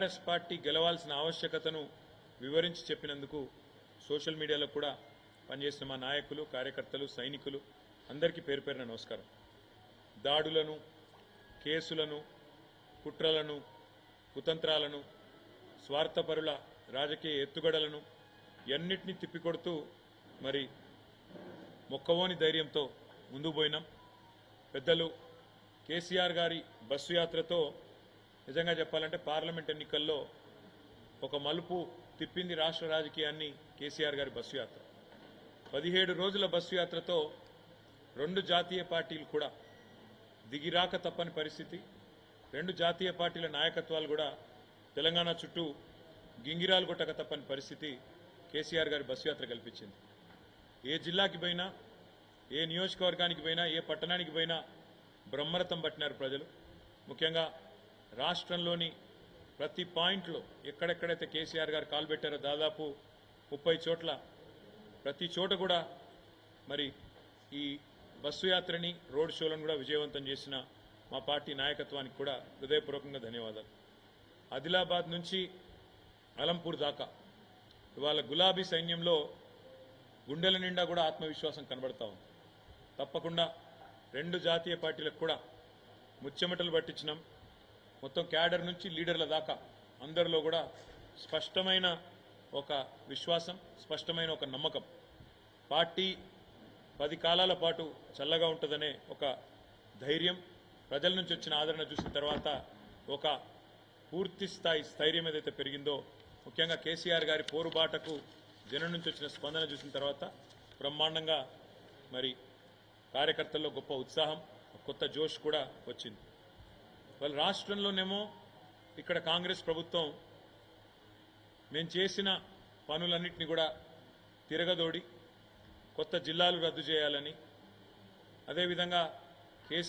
Congress party గెలవాల్సిన ఆవశ్యకతను వివరించి చెప్పినందుకు సోషల్ మీడియాలో కూడా పనిచేసిన మా నాయకులు కార్యకర్తలు సైనికులు అందరికీ పేరు పేరున నమస్కారం. దాడులను కేసులను కుట్రలను కుతంత్రాలను స్వార్థపరుల రాజకీయ ఎత్తుగడలను ఎన్నిటిని తిప్పికొడుతూ మరి మొక్కవోని ధైర్యంతో ముందుకు పోయినాం. పెద్దలు కేసీఆర్ గారి బస్సు యాత్రతో నిజంగా చెప్పాలంటే పార్లమెంట్ ఎన్నికల్లో ఒక మలుపు తిప్పింది రాష్ట్ర రాజకీయాన్ని కేసీఆర్ గారి బస్సు యాత్ర. పదిహేడు రోజుల బస్సు యాత్రతో రెండు జాతీయ పార్టీలు కూడా దిగిరాక తప్పని పరిస్థితి. రెండు జాతీయ పార్టీల నాయకత్వాలు కూడా తెలంగాణ చుట్టూ గింగిరాలు కొట్టక తప్పని పరిస్థితి కేసీఆర్ గారి బస్సు యాత్ర కల్పించింది. ఏ జిల్లాకి పోయినా ఏ నియోజకవర్గానికి పోయినా ఏ పట్టణానికి పోయినా బ్రహ్మరథం పట్టినారు ప్రజలు. ముఖ్యంగా రాష్ట్రంలోని ప్రతి పాయింట్లో ఎక్కడెక్కడైతే కేసీఆర్ గారు కాలు పెట్టారో దాదాపు ముప్పై చోట్ల ప్రతి చోట కూడా మరి ఈ బస్సు యాత్రని రోడ్ షోలను కూడా విజయవంతం చేసిన మా పార్టీ నాయకత్వానికి కూడా హృదయపూర్వకంగా ధన్యవాదాలు. ఆదిలాబాద్ నుంచి అలంపూర్ దాకా ఇవాళ గులాబీ సైన్యంలో గుండెల నిండా కూడా ఆత్మవిశ్వాసం కనబడతా ఉంది. తప్పకుండా రెండు జాతీయ పార్టీలకు కూడా ముచ్చెమటలు పట్టించినాం. మొత్తం క్యాడర్ నుంచి లీడర్ల దాకా అందరిలో కూడా స్పష్టమైన ఒక విశ్వాసం స్పష్టమైన ఒక నమ్మకం. పార్టీ పది కాలాల పాటు చల్లగా ఉంటుందనే ఒక ధైర్యం ప్రజల నుంచి వచ్చిన ఆదరణ చూసిన తర్వాత ఒక పూర్తి స్థాయి స్థైర్యం ఏదైతే పెరిగిందో ముఖ్యంగా కేసీఆర్ గారి పోరుబాటకు జనం నుంచి వచ్చిన స్పందన చూసిన తర్వాత బ్రహ్మాండంగా మరి కార్యకర్తల్లో గొప్ప ఉత్సాహం కొత్త జోష్ కూడా వచ్చింది. వాళ్ళ రాష్ట్రంలోనేమో ఇక్కడ కాంగ్రెస్ ప్రభుత్వం మేము చేసిన పనులన్నింటినీ కూడా తిరగదోడి కొత్త జిల్లాలు రద్దు చేయాలని. అదేవిధంగా కేసీఆర్